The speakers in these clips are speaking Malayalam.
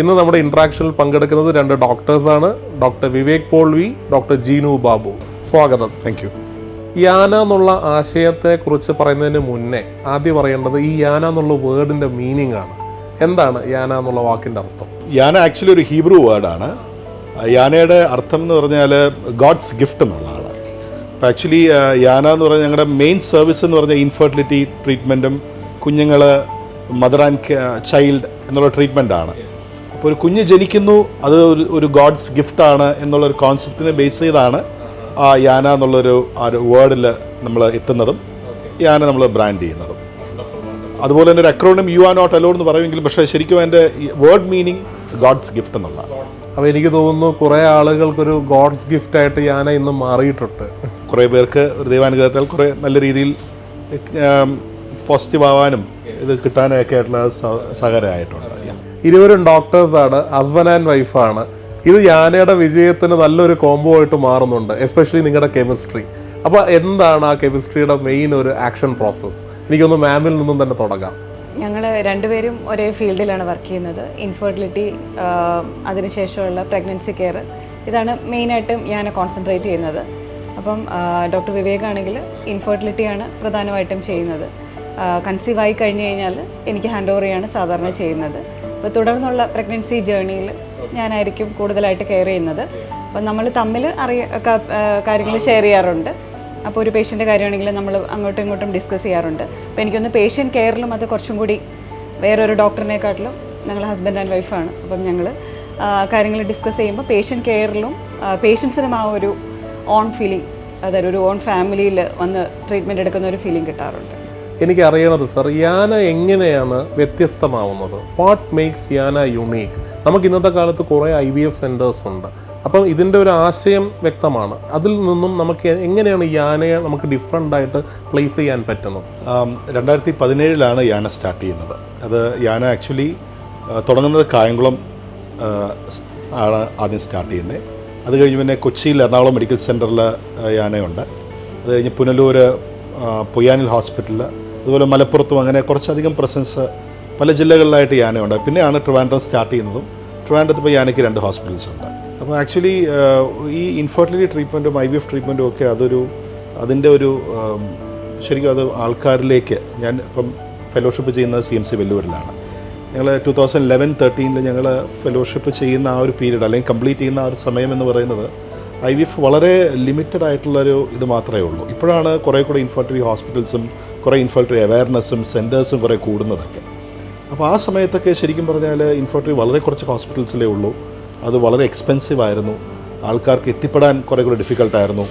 ഇന്ന് നമ്മുടെ ഇന്ററാക്ഷനിൽ പങ്കെടുക്കുന്നത് രണ്ട് ഡോക്ടേഴ്സാണ് ഡോക്ടർ വിവേക് പോൾവി ഡോക്ടർ ജീനു ബാബു. സ്വാഗതം. താങ്ക് യു യാന എന്നുള്ള ആശയത്തെ കുറിച്ച് പറയുന്നതിന് മുന്നേ ആദ്യം പറയേണ്ടത് ഈ യാന എന്നുള്ള വേർഡിന്റെ മീനിങ് ആണ്. എന്താണ് യാന എന്നുള്ള വാക്കിന്റെ അർത്ഥം? യാന ആക്ച്വലി ഒരു ഹീബ്രു വേർഡാണ്. യാനയുടെ അർത്ഥം എന്ന് പറഞ്ഞാൽ ഗോഡ്സ് ഗിഫ്റ്റ് എന്നുള്ളതാണ് അപ്പോൾ ആക്ച്വലി യാന എന്ന് പറഞ്ഞാൽ ഞങ്ങളുടെ മെയിൻ സർവീസ് എന്ന് പറഞ്ഞാൽ ഇൻഫെർട്ടിലിറ്റി ട്രീറ്റ്മെന്റും കുഞ്ഞുങ്ങൾ മദർ ആൻഡ് ചൈൽഡ് എന്നുള്ള ട്രീറ്റ്മെന്റാണ് ഒരു കുഞ്ഞ് ജനിക്കുന്നു അത് ഒരു ഒരു ഗോഡ്സ് ഗിഫ്റ്റാണ് എന്നുള്ളൊരു കോൺസെപ്റ്റിനെ ബേസ് ചെയ്താണ് ആ യാന എന്നുള്ളൊരു ആ ഒരു വേർഡിൽ നമ്മൾ എത്തുന്നതും യാന നമ്മൾ ബ്രാൻഡ് ചെയ്യുന്നതും. അതുപോലെ തന്നെ ഒരു acronym you are not allowed എന്ന് പറയുമെങ്കിലും പക്ഷേ ശരിക്കും അതിന്റെ വേർഡ് മീനിങ് ഗോഡ്സ് ഗിഫ്റ്റ് എന്നുള്ള. അപ്പോൾ എനിക്ക് തോന്നുന്നു കുറേ ആളുകൾക്കൊരു ഗോഡ്സ് ഗിഫ്റ്റ് ആയിട്ട് യാന ഇന്ന് മാറിയിട്ടുണ്ട്. കുറേ പേർക്ക് ഒരു ദൈവാനുഗ്രഹത്താൽ കുറേ നല്ല രീതിയിൽ പോസിറ്റീവ് ആവാനും ഇത് കിട്ടാനൊക്കെ ആയിട്ടുള്ള സഹകരമായിട്ടുണ്ട്. ഇരുവരും ഡോക്ടേഴ്സാണ് ഹസ്ബൻഡ് ആൻഡ് വൈഫാണ്. ഇത് യാനയുടെ വിജയത്തിന് നല്ലൊരു കോംബോ ആയിട്ട് മാറുന്നുണ്ട് എസ്പെഷ്യലി നിങ്ങളുടെ കെമിസ്ട്രി അപ്പോൾ എന്താണ് ആ കെമിസ്ട്രിയുടെ മെയിൻ ഒരു ആക്ഷൻ പ്രോസസ്സ് എനിക്കൊന്ന് മാമിൽ നിന്നും തന്നെ തുടങ്ങാം. ഞങ്ങൾ രണ്ടുപേരും ഒരേ ഫീൽഡിലാണ് വർക്ക് ചെയ്യുന്നത്. ഇൻഫെർട്ടിലിറ്റി അതിനുശേഷമുള്ള പ്രഗ്നൻസി കെയർ ഇതാണ് മെയിനായിട്ടും ഞാൻ കോൺസെൻട്രേറ്റ് ചെയ്യുന്നത്. അപ്പം ഡോക്ടർ വിവേക് ആണെങ്കിൽ ഇൻഫെർട്ടിലിറ്റിയാണ് പ്രധാനമായിട്ടും ചെയ്യുന്നത്. കൺസീവ് ആയി കഴിഞ്ഞു കഴിഞ്ഞാൽ എനിക്ക് ഹാൻഡ് ഓവർ ചെയ്യാണ് സാധാരണ ചെയ്യുന്നത്. അപ്പോൾ തുടർന്നുള്ള പ്രഗ്നൻസി ജേണിയിൽ ഞാനായിരിക്കും കൂടുതലായിട്ട് കെയർ ചെയ്യുന്നത്. അപ്പോൾ നമ്മൾ തമ്മിൽ അറിയ കാര്യങ്ങൾ ഷെയർ ചെയ്യാറുണ്ട്. അപ്പോൾ ഒരു പേഷ്യന്റെ കാര്യമാണെങ്കിൽ നമ്മൾ അങ്ങോട്ടും ഇങ്ങോട്ടും ഡിസ്കസ് ചെയ്യാറുണ്ട്. അപ്പോൾ എനിക്കൊന്ന് പേഷ്യന്റ് കെയറിലും അത് കുറച്ചും കൂടി വേറൊരു ഡോക്ടറിനെക്കാട്ടിലും ഞങ്ങൾ ഹസ്ബൻഡ് ആൻഡ് വൈഫാണ് അപ്പം ഞങ്ങൾ കാര്യങ്ങൾ ഡിസ്കസ് ചെയ്യുമ്പോൾ പേഷ്യന്റ് കെയറിലും പേഷ്യൻസിനും ആ ഒരു ഓൺ ഫീലിംഗ് അതായത് ഒരു ഓൺ ഫാമിലിയിൽ വന്ന് ട്രീറ്റ്മെന്റ് എടുക്കുന്ന ഒരു ഫീലിംഗ് കിട്ടാറുണ്ട്. എനിക്ക് അറിയണത് സർ യാന എങ്ങനെയാണ് വ്യത്യസ്തമാവുന്നത്? വാട്ട് മേക്സ് യാന യുണീക്ക് നമുക്ക് ഇന്നത്തെ കാലത്ത് കുറേ ഐ വി എഫ് സെന്റേഴ്സ് ഉണ്ട്. അപ്പം ഇതിന്റെ ഒരു ആശയം വ്യക്തമാണ്. അതിൽ നിന്നും നമുക്ക് എങ്ങനെയാണ് യാനയെ നമുക്ക് ഡിഫറെന്റ് ആയിട്ട് പ്ലേസ് ചെയ്യാൻ പറ്റുന്നത്? രണ്ടായിരത്തി പതിനേഴിലാണ് യാന സ്റ്റാർട്ട് ചെയ്യുന്നത്. അത് യാന ആക്ച്വലി തുടങ്ങുന്നത് കായംകുളം ആണ് ആദ്യം സ്റ്റാർട്ട് ചെയ്യുന്നത്. അത് കഴിഞ്ഞ് പിന്നെ കൊച്ചിയിൽ എറണാകുളം മെഡിക്കൽ സെന്ററിൽ യാനയുണ്ട്. അത് കഴിഞ്ഞ് പുനലൂർ പൊയ്യാനിൽ ഹോസ്പിറ്റലിൽ അതുപോലെ മലപ്പുറത്തും അങ്ങനെ കുറച്ചധികം പ്രസൻസ് പല ജില്ലകളിലായിട്ട് യാനയുണ്ട്. പിന്നെയാണ് ട്രിവാൻഡ്രം സ്റ്റാർട്ട് ചെയ്യുന്നതും. ട്രിവാൻഡ്രത്ത് ഇപ്പോൾ യാനയ്ക്ക് രണ്ട് ഹോസ്പിറ്റൽസ് ഉണ്ട്. അപ്പോൾ ആക്ച്വലി ഈ ഇൻഫെർട്ടിലിറ്റി ട്രീറ്റ്മെന്റും ഐ വി എഫ് ട്രീറ്റ്മെന്റും ഒക്കെ അതൊരു അതിന്റെ ഒരു ശരിക്കും അത് ആൾക്കാരിലേക്ക് ഞാൻ ഇപ്പം ഫെലോഷിപ്പ് ചെയ്യുന്നത് സി എം സി വെല്ലൂരിലാണ് ഞങ്ങൾ ടു തൗസൻഡ് ലെവൻ തേർട്ടീനിൽ ഞങ്ങൾ ഫെലോഷിപ്പ് ചെയ്യുന്ന ആ ഒരു പീരീഡ് അല്ലെങ്കിൽ കംപ്ലീറ്റ് ചെയ്യുന്ന ആ ഒരു സമയം എന്ന് പറയുന്നത് ഐ വി എഫ് വളരെ ലിമിറ്റഡ് ആയിട്ടുള്ളൊരു ഇത് മാത്രമേ ഉള്ളൂ. ഇപ്പോഴാണ് കുറേ കൂടെ ഇൻഫെർട്ടിലിറ്റി ഹോസ്പിറ്റൽസും കുറേ ഇൻഫർട്ടറി അവയർനെസ്സും സെന്റേഴ്സും കുറേ കൂടുന്നതൊക്കെ. അപ്പോൾ ആ സമയത്തൊക്കെ ശരിക്കും പറഞ്ഞാൽ ഇൻഫർട്ടറി വളരെ കുറച്ച് ഹോസ്പിറ്റൽസിലേ ഉള്ളൂ. അത് വളരെ എക്സ്പെൻസീവ് ആയിരുന്നു. ആൾക്കാർക്ക് എത്തിപ്പെടാൻ കുറേ കൂടെ ഡിഫിക്കൽട്ടായിരുന്നു.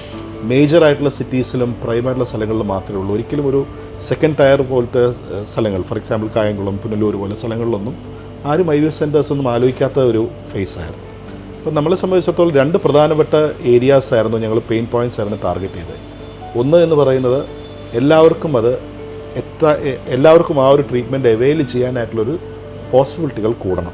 മേജർ ആയിട്ടുള്ള സിറ്റീസിലും പ്രൈമായിട്ടുള്ള സ്ഥലങ്ങളിലും മാത്രമേ ഉള്ളൂ. ഒരിക്കലും ഒരു സെക്കൻഡ് ടയർ പോലത്തെ സ്ഥലങ്ങൾ ഫോർ എക്സാമ്പിൾ കായംകുളം പുനലൂർ പോലെ സ്ഥലങ്ങളിലൊന്നും ആരും ഐ വി എസ് സെന്റേഴ്സ് ഒന്നും ആലോചിക്കാത്ത ഒരു ഫേസ് ആയിരുന്നു. അപ്പോൾ നമ്മളെ സംബന്ധിച്ചിടത്തോളം രണ്ട് പ്രധാനപ്പെട്ട ഏരിയാസ് ആയിരുന്നു ഞങ്ങൾ പെയിൻ പോയിന്റ്സ് ആയിരുന്നു ടാർഗറ്റ് ചെയ്തത്. ഒന്ന് എന്ന് പറയുന്നത് എല്ലാവർക്കും അത് എത്ര എല്ലാവർക്കും ആ ഒരു ട്രീറ്റ്മെന്റ് അവൈൽ ചെയ്യാനായിട്ടുള്ളൊരു പോസിബിലിറ്റികൾ കൂടണം.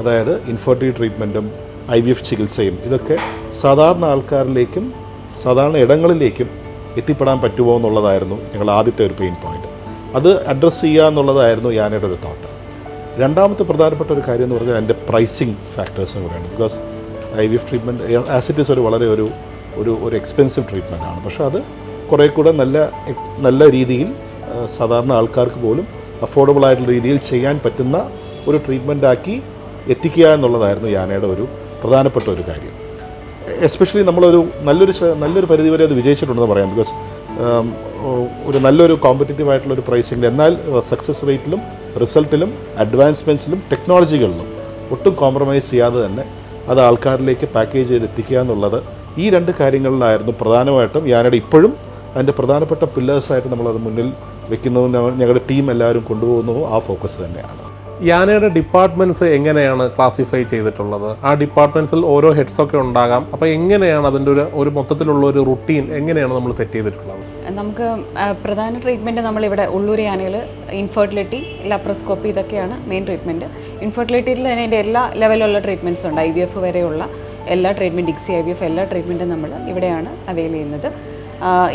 അതായത് ഇൻഫെർട്ടിലിറ്റി ട്രീറ്റ്മെന്റും ഐ വി എഫ് ചികിത്സയും ഇതൊക്കെ സാധാരണ ആൾക്കാരിലേക്കും സാധാരണ ഇടങ്ങളിലേക്കും എത്തിപ്പെടാൻ പറ്റുമോ എന്നുള്ളതായിരുന്നു ഞങ്ങൾ ആദ്യത്തെ ഒരു പെയിൻ പോയിന്റ് അത് അഡ്രസ്സ് ചെയ്യുക എന്നുള്ളതായിരുന്നു യാനയുടെ ഒരു തോട്ട് രണ്ടാമത്തെ പ്രധാനപ്പെട്ട ഒരു കാര്യം എന്ന് പറഞ്ഞാൽ അതിന്റെ പ്രൈസിങ് ഫാക്ടേഴ്സ് എന്ന് പറയുന്നത്. Because I V F treatment as it is ഒരു വളരെ ഒരു ഒരു ഒരു എക്സ്പെൻസീവ് ട്രീറ്റ്മെന്റാണ് പക്ഷേ അത് കുറേ കൂടെ നല്ല നല്ല രീതിയിൽ സാധാരണ ആൾക്കാർക്ക് പോലും അഫോർഡബിൾ ആയിട്ടുള്ള രീതിയിൽ ചെയ്യാൻ പറ്റുന്ന ഒരു ട്രീറ്റ്മെന്റ് ആക്കി എത്തിക്കുക എന്നുള്ളതായിരുന്നു യാനയുടെ ഒരു പ്രധാനപ്പെട്ട ഒരു കാര്യം. എസ്പെഷ്യലി നമ്മളൊരു നല്ലൊരു നല്ലൊരു പരിധി വരെ അത് വിജയിച്ചിട്ടുണ്ടെന്ന് പറയാം. ബിക്കോസ് ഒരു നല്ലൊരു കോമ്പറ്റേറ്റീവ് ആയിട്ടുള്ള ഒരു പ്രൈസിംഗിൽ എന്നാൽ സക്സസ് റേറ്റിലും റിസൾട്ടിലും അഡ്വാൻസ്മെന്റ്സിലും ടെക്നോളജികളിലും ഒട്ടും കോംപ്രമൈസ് ചെയ്യാതെ തന്നെ അത് ആൾക്കാരിലേക്ക് പാക്കേജ് ചെയ്ത് എത്തിക്കുക എന്നുള്ളത് ഈ രണ്ട് കാര്യങ്ങളിലായിരുന്നു പ്രധാനമായിട്ടും യാനയുടെ ഇപ്പോഴും അതിന്റെ പ്രധാനപ്പെട്ട പില്ലേഴ്സായിട്ട് നമ്മളത് മുന്നിൽ വെക്കുന്നതും ഞങ്ങളുടെ ടീം എല്ലാവരും കൊണ്ടുപോകുന്നതും ആ ഫോക്കസ് തന്നെയാണ്. യാനയുടെ ഡിപ്പാർട്ട്മെന്റ്സ് എങ്ങനെയാണ് ക്ലാസിഫൈ ചെയ്തിട്ടുള്ളത്? ആ ഡിപ്പാർട്ട്മെന്റ്സിൽ ഓരോ ഹെഡ്സൊക്കെ ഉണ്ടാകാം. അപ്പോൾ എങ്ങനെയാണ് അതിന്റെ ഒരു ഒരു മൊത്തത്തിലുള്ള ഒരു റുട്ടീൻ എങ്ങനെയാണ് നമ്മൾ സെറ്റ് ചെയ്തിട്ടുള്ളത്? നമുക്ക് പ്രധാന ട്രീറ്റ്മെന്റ് നമ്മളിവിടെ ഉള്ളൂർ യാനയിൽ ഇൻഫെർട്ടിലിറ്റി ലാപ്രോസ്കോപ്പി ഇതൊക്കെയാണ് മെയിൻ ട്രീറ്റ്മെന്റ് ഇൻഫെർട്ടിലിറ്റിയിൽ തന്നെ അതിന്റെ എല്ലാ ലെവലുള്ള ട്രീറ്റ്മെന്റ്സ് ഉണ്ട്. ഐ വി എഫ് വരെയുള്ള എല്ലാ ട്രീറ്റ്മെന്റ് ഡിക്സി ഐ വി എഫ് എല്ലാ ട്രീറ്റ്മെന്റും നമ്മൾ ഇവിടെയാണ് അവൈൽ ചെയ്യുന്നത്.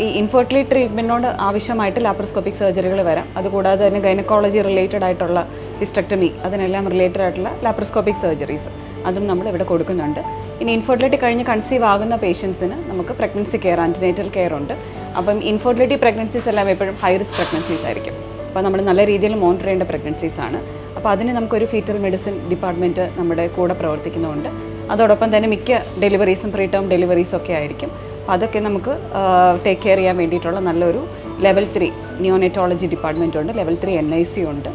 ഈ ഇൻഫെർട്ടിലിറ്റി ട്രീറ്റ്മെന്റിനോട് ആവശ്യമായിട്ട് ലാപ്രോസ്കോപ്പിക് സർജറികൾ വരാം. അതുകൂടാതെ തന്നെ ഗൈനക്കോളജി റിലേറ്റഡ് ആയിട്ടുള്ള ഹിസ്റ്റക്ടമി അതിനെല്ലാം റിലേറ്റഡ് ആയിട്ടുള്ള ലാപ്രോസ്കോപ്പിക് സർജറീസ് അതും നമ്മൾ ഇവിടെ കൊടുക്കുന്നുണ്ട്. ഇനി ഇൻഫെർട്ടിലിറ്റി കഴിഞ്ഞ് കൺസീവ് ആകുന്ന പേഷ്യൻസിന് നമുക്ക് പ്രഗ്നൻസി കെയർ ആന്റിനേറ്റൽ കെയർ ഉണ്ട്. അപ്പം ഇൻഫെർട്ടിലിറ്റി പ്രഗ്നൻസീസ് എല്ലാം എപ്പോഴും ഹൈ റിസ്ക് പ്രഗ്നൻസീസ് ആയിരിക്കും. അപ്പോൾ നമ്മൾ നല്ല രീതിയിൽ മോണിറ്റർ ചെയ്യേണ്ട പ്രഗ്നൻസീസ് ആണ്. അപ്പോൾ അതിന് നമുക്കൊരു ഫീറ്റൽ മെഡിസിൻ ഡിപ്പാർട്ട്മെന്റ് നമ്മുടെ കൂടെ പ്രവർത്തിക്കുന്നുണ്ട്. അതോടൊപ്പം തന്നെ മിക്ക ഡെലിവറീസും പ്രീ ടേം ഡെലിവറീസും ഒക്കെ ആയിരിക്കും. അതൊക്കെ നമുക്ക് ടേക്ക് കെയർ ചെയ്യാൻ വേണ്ടിയിട്ടുള്ള നല്ലൊരു ലെവൽ ത്രീ നിയോനെറ്റോളജി ഡിപ്പാർട്ട്മെന്റ് ഉണ്ട്. Level three N I C ഉണ്ട്.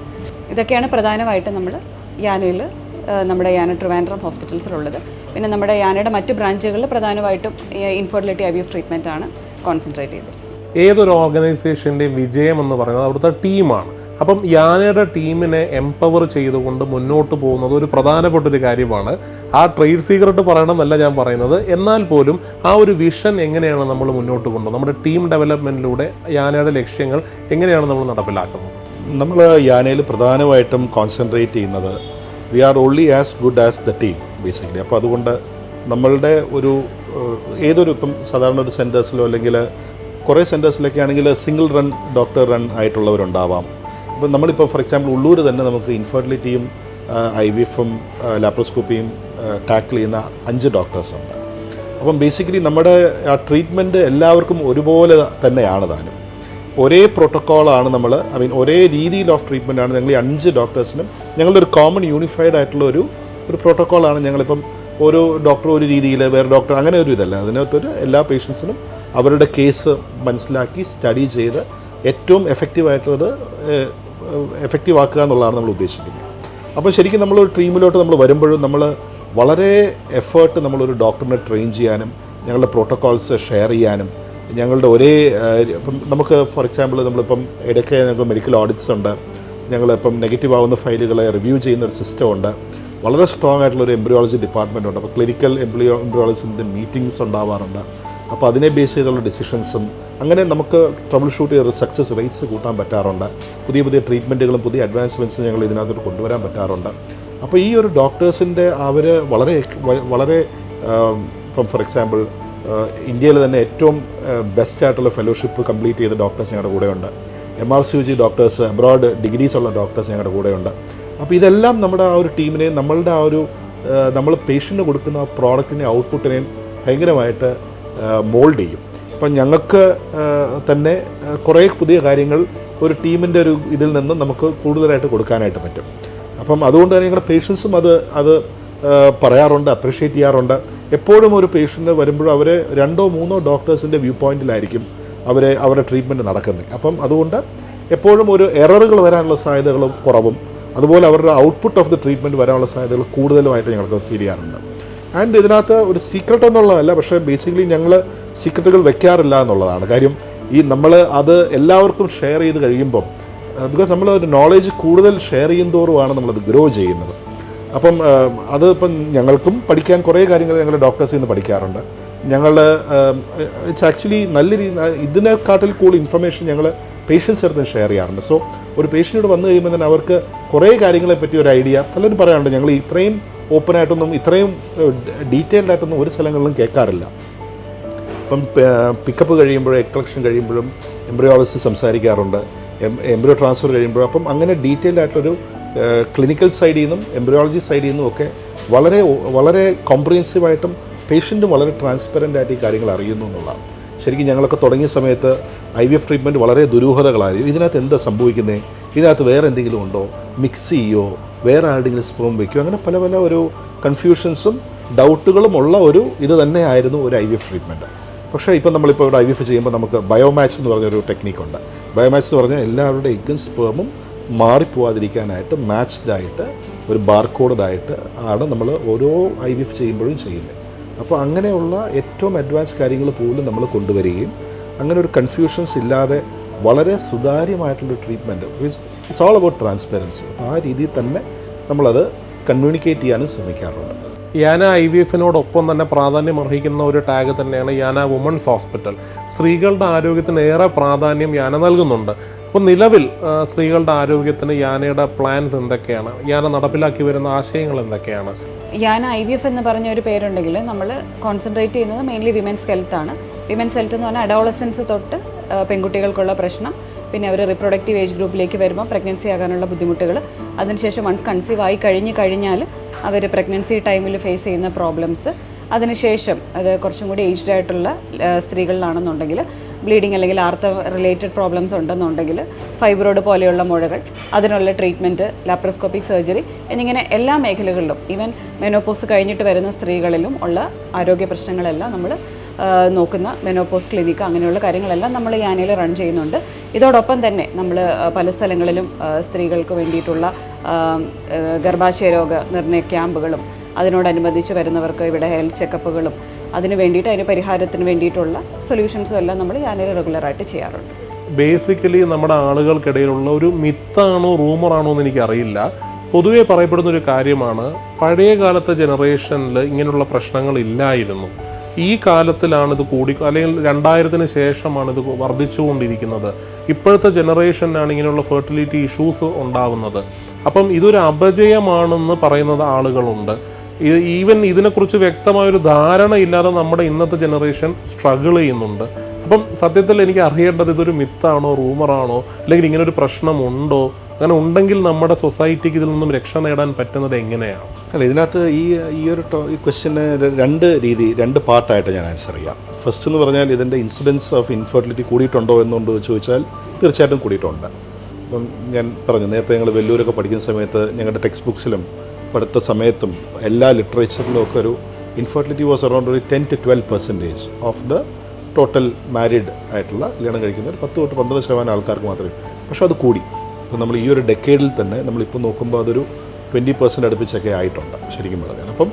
ഇതൊക്കെയാണ് പ്രധാനമായിട്ട് നമ്മൾ യാനയിൽ നമ്മുടെ യാന ട്രിവാൻഡ്രം ഹോസ്പിറ്റൽസിലുള്ളത് പിന്നെ നമ്മുടെ യാനയുടെ മറ്റ് ബ്രാഞ്ചുകളിൽ പ്രധാനമായിട്ടും ഇൻഫെർട്ടിലിറ്റി ഐ വി എഫ് ട്രീറ്റ്മെന്റാണ് കോൺസെൻട്രേറ്റ് ചെയ്തത്. ഏതൊരു ഓർഗനൈസേഷന്റെയും വിജയം എന്ന് പറയുന്നത് അവിടുത്തെ ടീമാണ് അപ്പം യാനയുടെ ടീമിനെ എംപവർ ചെയ്തുകൊണ്ട് മുന്നോട്ട് പോകുന്നത് ഒരു പ്രധാനപ്പെട്ട ഒരു കാര്യമാണ്. ആ ട്രേഡ് സീക്രട്ട് പറയണമെന്നല്ല ഞാൻ പറയുന്നത്. എന്നാൽ പോലും ആ ഒരു വിഷൻ എങ്ങനെയാണ് നമ്മൾ മുന്നോട്ട് കൊണ്ടുപോകുന്നത് നമ്മുടെ ടീം ഡെവലപ്മെന്റിലൂടെ യാനയുടെ ലക്ഷ്യങ്ങൾ എങ്ങനെയാണ് നമ്മൾ നടപ്പിലാക്കുന്നത്? നമ്മൾ യാനയിൽ പ്രധാനമായിട്ടും കോൺസെൻട്രേറ്റ് ചെയ്യുന്നത് we are only as good as the team basically അപ്പോൾ അതുകൊണ്ട് നമ്മളുടെ ഒരു ഏതൊരു ഇപ്പം സാധാരണ ഒരു സെന്റേഴ്സിലോ അല്ലെങ്കിൽ കുറേ സെന്റേഴ്സിലൊക്കെ ആണെങ്കിൽ സിംഗിൾ റൺ ഡോക്ടർ റൺ ആയിട്ടുള്ളവരുണ്ടാവാം. ഇപ്പം നമ്മളിപ്പോൾ ഫോർ എക്സാമ്പിൾ ഉള്ളൂർ തന്നെ നമുക്ക് ഇൻഫെർട്ടിലിറ്റിയും ഐ വി എഫും ലാപ്രോസ്കോപ്പിയും ടാക്കിൾ ചെയ്യുന്ന അഞ്ച് ഡോക്ടേഴ്സുണ്ട് അപ്പം ബേസിക്കലി നമ്മുടെ ആ ട്രീറ്റ്മെന്റ് എല്ലാവർക്കും ഒരുപോലെ തന്നെയാണ് താനും. ഒരേ പ്രോട്ടോക്കോളാണ് നമ്മൾ ഐ മീൻ ഒരേ രീതിയിൽ ഓഫ് ട്രീറ്റ്മെന്റ് ആണ് ഞങ്ങൾ ഈ അഞ്ച് ഡോക്ടേഴ്സിനും ഞങ്ങളുടെ ഒരു കോമൺ യൂണിഫൈഡ് ആയിട്ടുള്ള ഒരു ഒരു പ്രോട്ടോക്കോളാണ് ഞങ്ങളിപ്പം ഓരോ ഡോക്ടർ ഒരു രീതിയിൽ വേറെ ഡോക്ടർ അങ്ങനെ ഒരു ഇതല്ല. അതിനകത്തൊരു എല്ലാ പേഷ്യൻസിനും അവരുടെ കേസ് മനസ്സിലാക്കി സ്റ്റഡി ചെയ്ത് ഏറ്റവും എഫക്റ്റീവായിട്ടുള്ളത് എഫക്റ്റീവ് ആക്കുക എന്നുള്ളതാണ് നമ്മൾ ഉദ്ദേശിക്കുന്നത്. അപ്പോൾ ശരിക്കും നമ്മൾ ഒരു ടീമിലോട്ട് നമ്മൾ വരുമ്പോഴും നമ്മൾ വളരെ എഫേർട്ട് നമ്മളൊരു ഡോക്ടറിനെ ട്രെയിൻ ചെയ്യാനും ഞങ്ങളുടെ പ്രോട്ടോകോൾസ് ഷെയർ ചെയ്യാനും ഞങ്ങളുടെ ഒരേ ഇപ്പം നമുക്ക് ഫോർ എക്സാമ്പിൾ നമ്മളിപ്പം ഇടയ്ക്ക് ഞങ്ങൾ മെഡിക്കൽ ഓഡിറ്റ്സ് ഉണ്ട്. ഞങ്ങളിപ്പം നെഗറ്റീവ് ആവുന്ന ഫയലുകളെ റിവ്യൂ ചെയ്യുന്ന ഒരു സിസ്റ്റം ഉണ്ട്. വളരെ സ്ട്രോങ് ആയിട്ടുള്ള ഒരു എംബ്രിയോളജി ഡിപ്പാർട്ട്മെന്റ് ഉണ്ട്. അപ്പോൾ ക്ലിനിക്കൽ എംബ്രിയോ എംബ്രിയോളജിന്റെ മീറ്റിങ്സ് ഉണ്ടാവാറുണ്ട്. അപ്പോൾ അതിനെ ബേസ് ചെയ്തുള്ള ഡിസിഷൻസും അങ്ങനെ നമുക്ക് ട്രബിൾ ഷൂട്ട് ചെയ്ത് സക്സസ് റേറ്റ്സ് കൂട്ടാൻ പറ്റാറുണ്ട്. പുതിയ പുതിയ ട്രീറ്റ്മെന്റുകളും പുതിയ അഡ്വാൻസ്മെന്റ്സും ഞങ്ങൾ ഇതിനകത്തോട്ട് കൊണ്ടുവരാൻ പറ്റാറുണ്ട്. അപ്പോൾ ഈ ഒരു ഡോക്ടേഴ്സിന്റെ അവർ വളരെ വളരെ ഇപ്പം ഫോർ എക്സാമ്പിൾ ഇന്ത്യയിൽ തന്നെ ഏറ്റവും ബെസ്റ്റ് ആയിട്ടുള്ള ഫെലോഷിപ്പ് കംപ്ലീറ്റ് ചെയ്ത ഡോക്ടേഴ്സ് ഞങ്ങളുടെ കൂടെയുണ്ട്. M R C O G doctors abroad degrees ഉള്ള ഡോക്ടേഴ്സ് ഞങ്ങളുടെ കൂടെയുണ്ട്. അപ്പോൾ ഇതെല്ലാം നമ്മുടെ ആ ഒരു ടീമിനെ നമ്മളുടെ ആ ഒരു നമ്മൾ പേഷ്യന്റിന് കൊടുക്കുന്ന ആ പ്രോഡക്റ്റിനെ ഔട്ട്പുട്ടിനെയും ഭയങ്കരമായിട്ട് മോൾഡ് ചെയ്യും. അപ്പം ഞങ്ങൾക്ക് തന്നെ കുറേ പുതിയ കാര്യങ്ങൾ ഒരു ടീമിന്റെ ഒരു ഇതിൽ നിന്ന് നമുക്ക് കൂടുതലായിട്ട് കൊടുക്കാനായിട്ട് പറ്റും. അപ്പം അതുകൊണ്ട് തന്നെ ഞങ്ങളുടെ പേഷ്യൻസും അത് അത് പറയാറുണ്ട് അപ്രീഷിയേറ്റ് ചെയ്യാറുണ്ട്. എപ്പോഴും ഒരു പേഷ്യന്റ് വരുമ്പോഴും അവർ രണ്ടോ മൂന്നോ ഡോക്ടേഴ്സിന്റെ വ്യൂ പോയിന്റിലായിരിക്കും അവരെ അവരുടെ ട്രീറ്റ്മെന്റ് നടക്കുന്നത്. അപ്പം അതുകൊണ്ട് എപ്പോഴും ഒരു എററുകൾ വരാനുള്ള സാധ്യതകളും കുറവും. അതുപോലെ അവരുടെ ഔട്ട്പുട്ട് ഓഫ് ദി ട്രീറ്റ്മെന്റ് വരാനുള്ള സാധ്യതകൾ കൂടുതലുമായിട്ട് ഞങ്ങൾക്ക് ഫീൽ ചെയ്യാറുണ്ട്. ആൻഡ് ഇതിനകത്ത് ഒരു സീക്രട്ട് എന്നുള്ളതല്ല പക്ഷേ ബേസിക്കലി ഞങ്ങൾ സീക്രട്ടുകൾ വെക്കാറില്ല എന്നുള്ളതാണ്. കാര്യം ഈ നമ്മൾ അത് എല്ലാവർക്കും ഷെയർ ചെയ്ത് കഴിയുമ്പം ബിക്കോസ് നമ്മൾ ഒരു നോളേജ് കൂടുതൽ ഷെയർ ചെയ്യും തോറുമാണ് നമ്മളത് ഗ്രോ ചെയ്യുന്നത്. അപ്പം അത് ഇപ്പം ഞങ്ങൾക്കും പഠിക്കാൻ കുറേ കാര്യങ്ങൾ ഞങ്ങൾ ഡോക്ടേഴ്സിൽ നിന്ന് പഠിക്കാറുണ്ട്. ഞങ്ങൾ ഇറ്റ്സ് ആക്ച്വലി നല്ല രീതി ഇതിനെക്കാട്ടിൽ കൂടുതൽ ഇൻഫർമേഷൻ ഞങ്ങൾ പേഷ്യൻസ് അടുത്ത് ഷെയർ ചെയ്യാറുണ്ട്. സോ ഒരു പേഷ്യന്റ് വന്നു കഴിയുമ്പോൾ തന്നെ അവർക്ക് കുറേ കാര്യങ്ങളെ പറ്റി ഒരു ഐഡിയ പലരും പറയാറുണ്ട് ഞങ്ങൾ ഇത്രയും ഓപ്പൺ ആയിട്ടൊന്നും ഇത്രയും ഡീറ്റെയിൽഡ് ആയിട്ടൊന്നും ഒരു സ്ഥലങ്ങളിലും കേൾക്കാറില്ല. ഇപ്പം പിക്കപ്പ് കഴിയുമ്പോഴും എഗ് കളക്ഷൻ കഴിയുമ്പോഴും എംബ്രിയോളജിസ്റ്റ് സംസാരിക്കാറുണ്ട്. എംബ്രിയോ ട്രാൻസ്ഫർ കഴിയുമ്പോഴും. അപ്പം അങ്ങനെ ഡീറ്റെയിൽഡ് ആയിട്ടൊരു ക്ലിനിക്കൽ സൈഡിൽ നിന്നും എംബ്രിയോളജി സൈഡിൽ നിന്നും ഒക്കെ വളരെ വളരെ കോംപ്രിഹെൻസീവായിട്ടും പേഷ്യന്റും വളരെ ട്രാൻസ്പെറന്റ് ആയിട്ട് ഈ കാര്യങ്ങൾ അറിയുന്നു എന്നുള്ളതാണ്. ശരിക്കും ഞങ്ങളൊക്കെ തുടങ്ങിയ സമയത്ത് ഐ വി എഫ് ട്രീറ്റ്മെന്റ് വളരെ ദുരൂഹതകളായിരുന്നു. ഇതിനകത്ത് എന്താ സംഭവിക്കുന്നത് ഇതിനകത്ത് വേറെ എന്തെങ്കിലും ഉണ്ടോ? മിക്സ് ചെയ്യോ? വേറെ ആരുടെങ്കിലും സ്പേം വയ്ക്കും അങ്ങനെ പല പല ഒരു കൺഫ്യൂഷൻസും ഡൗട്ടുകളും ഉള്ള ഒരു ഇത് തന്നെയായിരുന്നു ഒരു ഐ വി എഫ് ട്രീറ്റ്മെന്റ് പക്ഷേ ഇപ്പം നമ്മളിപ്പോൾ ഇവിടെ ഐ വി എഫ് ചെയ്യുമ്പോൾ നമുക്ക് ബയോമാച്ച് എന്ന് പറഞ്ഞൊരു ടെക്നിക്കുണ്ട് ബയോമാച്ച് എന്ന് പറഞ്ഞാൽ എല്ലാവരുടെ എഗ്ഗും സ്പേമും മാറിപ്പോവാതിരിക്കാനായിട്ട് മാച്ച്ഡായിട്ട് ഒരു ബാർകോഡായിട്ട് ആണ് നമ്മൾ ഓരോ ഐ വി എഫ് ചെയ്യുമ്പോഴും ചെയ്യുന്നത്. അപ്പോൾ അങ്ങനെയുള്ള ഏറ്റവും അഡ്വാൻസ് കാര്യങ്ങൾ പോലും നമ്മൾ കൊണ്ടുവരികയും അങ്ങനെ ഒരു കൺഫ്യൂഷൻസ് ഇല്ലാതെ വളരെ സുതാര്യമായിട്ടുള്ള treatment it's all about transparency അപ്പോൾ ആ രീതിയിൽ തന്നെ നമ്മളത് കമ്മ്യൂണിക്കേറ്റ് ചെയ്യാനും ശ്രമിക്കാറുണ്ട്. യാന ഐ വി എഫിനോടൊപ്പം തന്നെ പ്രാധാന്യം അർഹിക്കുന്ന ഒരു ടാഗ് തന്നെയാണ് യാന വുമൺസ് ഹോസ്പിറ്റൽ സ്ത്രീകളുടെ ആരോഗ്യത്തിന് ഏറെ പ്രാധാന്യം യാന നൽകുന്നുണ്ട്. അപ്പോൾ നിലവിൽ സ്ത്രീകളുടെ ആരോഗ്യത്തിന് യാനയുടെ പ്ലാൻസ് എന്തൊക്കെയാണ്? യാന നടപ്പിലാക്കി വരുന്ന ആശയങ്ങൾ എന്തൊക്കെയാണ്? യാന ഐ വി എഫ് എന്ന് പറഞ്ഞ ഒരു പേരുണ്ടെങ്കിൽ നമ്മൾ കോൺസെൻട്രേറ്റ് ചെയ്യുന്നത് മെയിൻലി വിമൻസ് ഹെൽത്താണ് ആണ്. വിമൻസ് ഹെൽത്ത് എന്ന് പറഞ്ഞാൽ അഡോളസൻസ് തൊട്ട് പെൺകുട്ടികൾക്കുള്ള പ്രശ്നം. പിന്നെ അവർ റിപ്രൊഡക്റ്റീവ് ഏജ് ഗ്രൂപ്പിലേക്ക് വരുമ്പോൾ പ്രഗ്നൻസി ആകാനുള്ള ബുദ്ധിമുട്ടുകൾ അതിനുശേഷം വൺസ് കൺസീവ് ആയി കഴിഞ്ഞ് കഴിഞ്ഞാൽ അവർ പ്രഗ്നൻസി ടൈമിൽ ഫേസ് ചെയ്യുന്ന പ്രോബ്ലംസ് അതിനുശേഷം അത് കുറച്ചും കൂടി ഏജ്ഡ് ആയിട്ടുള്ള സ്ത്രീകളിലാണെന്നുണ്ടെങ്കിൽ ബ്ലീഡിങ് അല്ലെങ്കിൽ ആർത്ത റിലേറ്റഡ് പ്രോബ്ലംസ് ഉണ്ടെന്നുണ്ടെങ്കിൽ ഫൈബ്രോയിഡ് പോലെയുള്ള മുഴകൾ അതിനുള്ള ട്രീറ്റ്മെന്റ് ലാപ്രോസ്കോപ്പിക് സർജറി എന്നിങ്ങനെ എല്ലാ മേഖലകളിലും ഈവൻ മെനോപോസ് കഴിഞ്ഞിട്ട് വരുന്ന സ്ത്രീകളിലും ഉള്ള ആരോഗ്യ പ്രശ്നങ്ങളെല്ലാം നമ്മൾ നോക്കുന്ന മെനോപോസ് ക്ലിനിക്ക് അങ്ങനെയുള്ള കാര്യങ്ങളെല്ലാം നമ്മൾ യാനയിൽ റൺ ചെയ്യുന്നുണ്ട്. ഇതോടൊപ്പം തന്നെ നമ്മൾ പല സ്ഥലങ്ങളിലും സ്ത്രീകൾക്ക് വേണ്ടിയിട്ടുള്ള ഗർഭാശയ രോഗ നിർണയ ക്യാമ്പുകളും അതിനോടനുബന്ധിച്ച് വരുന്നവർക്ക് ഇവിടെ ഹെൽത്ത് ചെക്കപ്പുകളും അതിന് വേണ്ടിയിട്ട് അതിന് പരിഹാരത്തിന് വേണ്ടിയിട്ടുള്ള സൊല്യൂഷൻസും എല്ലാം നമ്മൾ യാനയിൽ റെഗുലറായിട്ട് ചെയ്യാറുണ്ട്. ബേസിക്കലി നമ്മുടെ ആളുകൾക്കിടയിലുള്ള ഒരു മിത്താണോ റൂമറാണോ എന്ന് എനിക്കറിയില്ല. പൊതുവെ പറയപ്പെടുന്ന ഒരു കാര്യമാണ് പഴയ കാലത്തെ ജനറേഷനിൽ ഇങ്ങനെയുള്ള പ്രശ്നങ്ങൾ ഇല്ലായിരുന്നു. ഈ കാലത്തിലാണ് ഇത് കൂടി അല്ലെങ്കിൽ രണ്ടായിരത്തിന് ശേഷമാണ് ഇത് വർദ്ധിച്ചുകൊണ്ടിരിക്കുന്നത്. ഇപ്പോഴത്തെ ജനറേഷനാണ് ഇങ്ങനെയുള്ള ഫെർട്ടിലിറ്റി ഇഷ്യൂസ് ഉണ്ടാകുന്നത് അപ്പം ഇതൊരു അപജയമാണെന്ന് പറയുന്നത് ആളുകളുണ്ട്. ഈവൻ ഇതിനെക്കുറിച്ച് വ്യക്തമായ ഒരു ധാരണ ഇല്ലാതെ നമ്മുടെ ഇന്നത്തെ ജനറേഷൻ സ്ട്രഗിൾ ചെയ്യുന്നുണ്ട്. അപ്പം സത്യത്തിൽ എനിക്ക് അറിയേണ്ടത് ഇതൊരു മിത്താണോ റൂമറാണോ അല്ലെങ്കിൽ ഇങ്ങനെ ഒരു പ്രശ്നമുണ്ടോ അങ്ങനെ ഉണ്ടെങ്കിൽ നമ്മുടെ സൊസൈറ്റിക്ക് ഇതിൽ നിന്നും രക്ഷ നേടാൻ പറ്റുന്നത് എങ്ങനെയാണ്? അല്ല ഇതിനകത്ത് ഈ ഈ ഒരു ഈ ക്വസ്റ്റ്യന് രണ്ട് രീതി രണ്ട് പാർട്ടായിട്ട് ഞാൻ ആൻസർ ചെയ്യാം. ഫസ്റ്റ് എന്ന് പറഞ്ഞാൽ ഇതിന്റെ ഇൻസിഡൻസ് ഓഫ് ഇൻഫെർട്ടിലിറ്റി കൂടിയിട്ടുണ്ടോ എന്നുകൊണ്ട് ചോദിച്ചാൽ തീർച്ചയായിട്ടും കൂടിയിട്ടുണ്ട്. അപ്പം ഞാൻ പറഞ്ഞു നേരത്തെ ഞങ്ങൾ വെല്ലൂരൊക്കെ പഠിക്കുന്ന സമയത്ത് ഞങ്ങളുടെ ടെക്സ്റ്റ് ബുക്സിലും പഠിത്ത സമയത്തും എല്ലാ ലിറ്ററേച്ചറിലും ഒക്കെ ഒരു ഇൻഫെർട്ടിലിറ്റി വാസ് അറൗണ്ട് ഒരു ten to twelve percentage of the total married ആയിട്ടുള്ള കല്യാണം കഴിക്കുന്ന ഒരു പത്ത് തൊട്ട് പന്ത്രണ്ട് ശതമാനം ആൾക്കാർക്ക് മാത്രമേ പക്ഷേ അത് കൂടി. അപ്പോൾ നമ്മൾ ഈ ഒരു ഡെക്കേഡിൽ തന്നെ നമ്മളിപ്പോൾ നോക്കുമ്പോൾ അതൊരു ട്വന്റി പെർസെന്റ് അടുപ്പിച്ചൊക്കെ ആയിട്ടുണ്ട് ശരിക്കും പറഞ്ഞാൽ. അപ്പം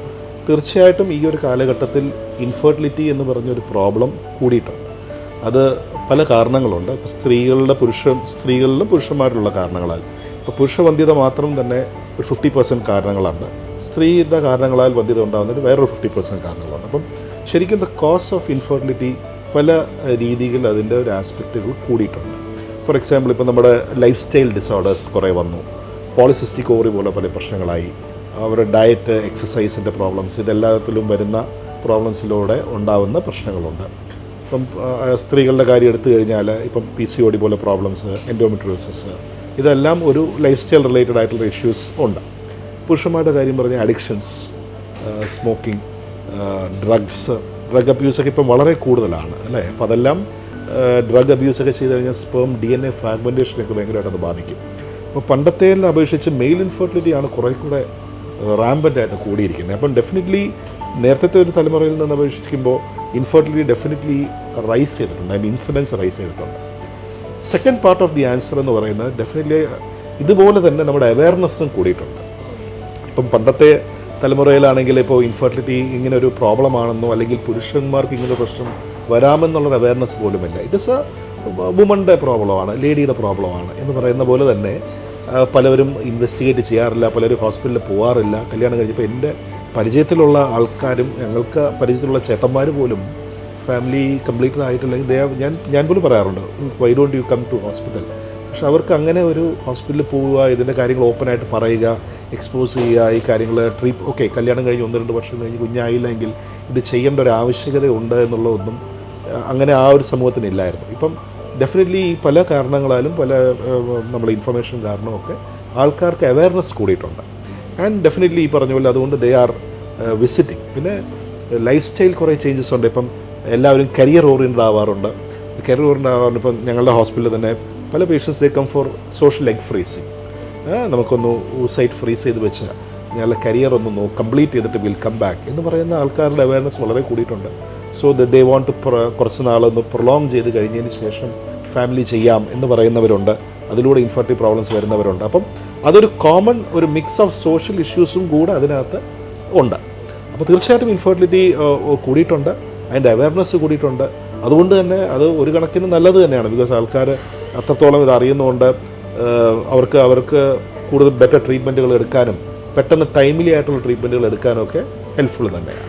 തീർച്ചയായിട്ടും ഈ ഒരു കാലഘട്ടത്തിൽ ഇൻഫെർട്ടിലിറ്റി എന്ന് പറഞ്ഞൊരു പ്രോബ്ലം കൂടിയിട്ടുണ്ട്. അത് പല കാരണങ്ങളുണ്ട്. ഇപ്പോൾ സ്ത്രീകളുടെ പുരുഷ സ്ത്രീകളിലും പുരുഷന്മാരിലുള്ള കാരണങ്ങളാൽ. ഇപ്പോൾ പുരുഷവന്ധ്യത മാത്രം തന്നെ ഒരു ഫിഫ്റ്റി പെർസെന്റ് കാരണങ്ങളുണ്ട് സ്ത്രീയുടെ കാരണങ്ങളാൽ വന്ധ്യത ഉണ്ടാകുന്നതിന് വേറൊരു ഫിഫ്റ്റി പെർസെന്റ് കാരണങ്ങളുണ്ട്. അപ്പം ശരിക്കും ദ കോസ് ഓഫ് ഇൻഫെർട്ടിലിറ്റി പല രീതികളിൽ അതിന്റെ ഒരു ആസ്പെക്റ്റുകൾ കൂടിയിട്ടുണ്ട്. ഫോർ എക്സാമ്പിൾ ഇപ്പോൾ നമ്മുടെ ലൈഫ് സ്റ്റൈൽ ഡിസോർഡേഴ്സ് കുറേ വന്നു. പോളിസിസ്റ്റിക് ഓവറി പോലെ പല പ്രശ്നങ്ങളായി. അവരുടെ ഡയറ്റ് എക്സസൈസിന്റെ പ്രോബ്ലംസ് ഇതെല്ലാത്തിലും വരുന്ന പ്രോബ്ലംസിലൂടെ ഉണ്ടാവുന്ന പ്രശ്നങ്ങളുണ്ട്. ഇപ്പം സ്ത്രീകളുടെ കാര്യം എടുത്തു കഴിഞ്ഞാൽ ഇപ്പം പി സി ഒ ഡി പോലെ പ്രോബ്ലംസ് എൻഡോമെട്രോസിസ് ഇതെല്ലാം ഒരു ലൈഫ് സ്റ്റൈൽ റിലേറ്റഡ് ആയിട്ടുള്ള ഇഷ്യൂസ് ഉണ്ട്. പുരുഷന്മാരുടെ കാര്യം പറഞ്ഞാൽ അഡിക്ഷൻസ് സ്മോക്കിംഗ് ഡ്രഗ്സ് ഡ്രഗ് അബ്യൂസൊക്കെ ഇപ്പം വളരെ കൂടുതലാണ് അല്ലേ? അപ്പം അതെല്ലാം ഡ്രഗ് അബ്യൂസൊക്കെ ചെയ്ത് കഴിഞ്ഞാൽ സ്പേം ഡി എൻ എ ഫ്രാഗ്മെന്റേഷനൊക്കെ ഭയങ്കരമായിട്ട് അത് ബാധിക്കും. അപ്പോൾ പണ്ടത്തെ അപേക്ഷിച്ച് മെയിൽ ഇൻഫെർട്ടിലിറ്റി ആണ് കുറേ കൂടെ റാമ്പന്റ് ആയിട്ട് കൂടിയിരിക്കുന്നത്. അപ്പം ഡെഫിനറ്റ്ലി നേരത്തെ ഒരു തലമുറയിൽ നിന്ന് അപേക്ഷിക്കുമ്പോൾ ഇൻഫെർട്ടിലിറ്റി ഡെഫിനറ്റ്ലി റൈസ് ചെയ്തിട്ടുണ്ട്. അതിന്റെ ഇൻസിഡൻസ് റൈസ് ചെയ്തിട്ടുണ്ട്. Second part of the answer എന്ന് പറയുന്നത് ഡെഫിനറ്റ്ലി ഇതുപോലെ തന്നെ നമ്മുടെ അവയർനെസ്സും കൂടിയിട്ടുണ്ട്. ഇപ്പം പണ്ടത്തെ തലമുറയിലാണെങ്കിൽ ഇപ്പോൾ ഇൻഫെർട്ടിലിറ്റി ഇങ്ങനെ ഒരു പ്രോബ്ലം ആണെന്നോ അല്ലെങ്കിൽ പുരുഷന്മാർക്ക് ഇങ്ങനെ പ്രശ്നം വരാമെന്നുള്ളൊരു അവയർനെസ് പോലുമില്ല. ഇറ്റ് ഇസ് എ വുമന്റെ പ്രോബ്ലമാണ് ലേഡിയുടെ പ്രോബ്ലമാണ് എന്ന് പറയുന്ന പോലെ തന്നെ പലവരും ഇൻവെസ്റ്റിഗേറ്റ് ചെയ്യാറില്ല പലരും ഹോസ്പിറ്റലിൽ പോകാറില്ല കല്യാണം കഴിഞ്ഞപ്പോൾ എന്റെ പരിചയത്തിലുള്ള ആൾക്കാരും ഞങ്ങൾക്ക് പരിചയത്തിലുള്ള ചേട്ടന്മാർ പോലും ഫാമിലി കംപ്ലീറ്റഡ് ആയിട്ടില്ലെങ്കിൽ ദേ ഞാൻ ഞാൻ പോലും പറയാറുണ്ട് why don't you come to hospital പക്ഷെ അവർക്ക് അങ്ങനെ ഒരു ഹോസ്പിറ്റലിൽ പോവുക ഇതിന്റെ കാര്യങ്ങൾ ഓപ്പണായിട്ട് പറയുക എക്സ്പോസ് ചെയ്യുക ഈ കാര്യങ്ങൾ ട്രീപ്പ് ഓക്കെ കല്യാണം കഴിഞ്ഞ് ഒന്ന് രണ്ട് വർഷം കഴിഞ്ഞ് കുഞ്ഞായില്ലെങ്കിൽ ഇത് ചെയ്യേണ്ട ഒരു ആവശ്യകത ഉണ്ട് എന്നുള്ളതൊന്നും അങ്ങനെ ആ ഒരു സമൂഹത്തിന് ഇല്ലായിരുന്നു. ഇപ്പം ഡെഫിനറ്റ്ലി പല കാരണങ്ങളാലും പല നമ്മൾ ഇൻഫർമേഷൻ കാരണമൊക്കെ ആൾക്കാർക്ക് അവയർനെസ് കൂടിയിട്ടുണ്ട്. ആൻഡ് ഡെഫിനറ്റ്ലി ഈ പറഞ്ഞ പോലെ അതുകൊണ്ട് ദേ ആർ വിസിറ്റിംഗ് പിന്നെ ലൈഫ് സ്റ്റൈൽ കുറേ ചേഞ്ചസ് ഉണ്ട്. ഇപ്പം എല്ലാവരും കരിയർ ഓറിയന്റഡ് ആവാറുണ്ട്. കരിയർ ഓറിയന്റഡ് ആവാറുണ്ട്. ഇപ്പം ഞങ്ങളുടെ ഹോസ്പിറ്റലിൽ തന്നെ പല patients they come for social egg freezing നമുക്കൊന്ന് സൈറ്റ് ഫ്രീസ് ചെയ്ത് വെച്ച് ഞങ്ങളുടെ കരിയർ ഒന്ന് നോ കംപ്ലീറ്റ് ചെയ്തിട്ട് വിൽ കം ബാക്ക് എന്ന് പറയുന്ന ആൾക്കാരുടെ അവയർനെസ് വളരെ കൂടിയിട്ടുണ്ട്. So the they want to കുറച്ച് നാളൊന്ന് പ്രൊലോങ് ചെയ്ത് കഴിഞ്ഞതിന് ശേഷം ഫാമിലി ചെയ്യാം എന്ന് പറയുന്നവരുണ്ട്. അതിലൂടെ ഇൻഫർട്ടി പ്രോബ്ലംസ് വരുന്നവരുണ്ട്. അപ്പം അതൊരു കോമൺ ഒരു മിക്സ് ഓഫ് സോഷ്യൽ ഇഷ്യൂസും കൂടെ അതിനകത്ത് ഉണ്ട്. അപ്പോൾ തീർച്ചയായിട്ടും ഇൻഫെർട്ടിലിറ്റി കൂടിയിട്ടുണ്ട്. അതിന്റെ അവയർനെസ് കൂടിയിട്ടുണ്ട്. അതുകൊണ്ട് തന്നെ അത് ഒരു കണക്കിന് നല്ലത് തന്നെയാണ്. ബിക്കോസ് ആൾക്കാർ അത്രത്തോളം ഇത് അറിയുന്നതുകൊണ്ട് അവർക്ക് അവർക്ക് കൂടുതൽ ബെറ്റർ ട്രീറ്റ്മെന്റുകൾ എടുക്കാനും പെട്ടെന്ന് ടൈംലി ആയിട്ടുള്ള ട്രീറ്റ്മെന്റുകൾ എടുക്കാനൊക്കെ ഹെൽപ്ഫുൾ തന്നെയാണ്.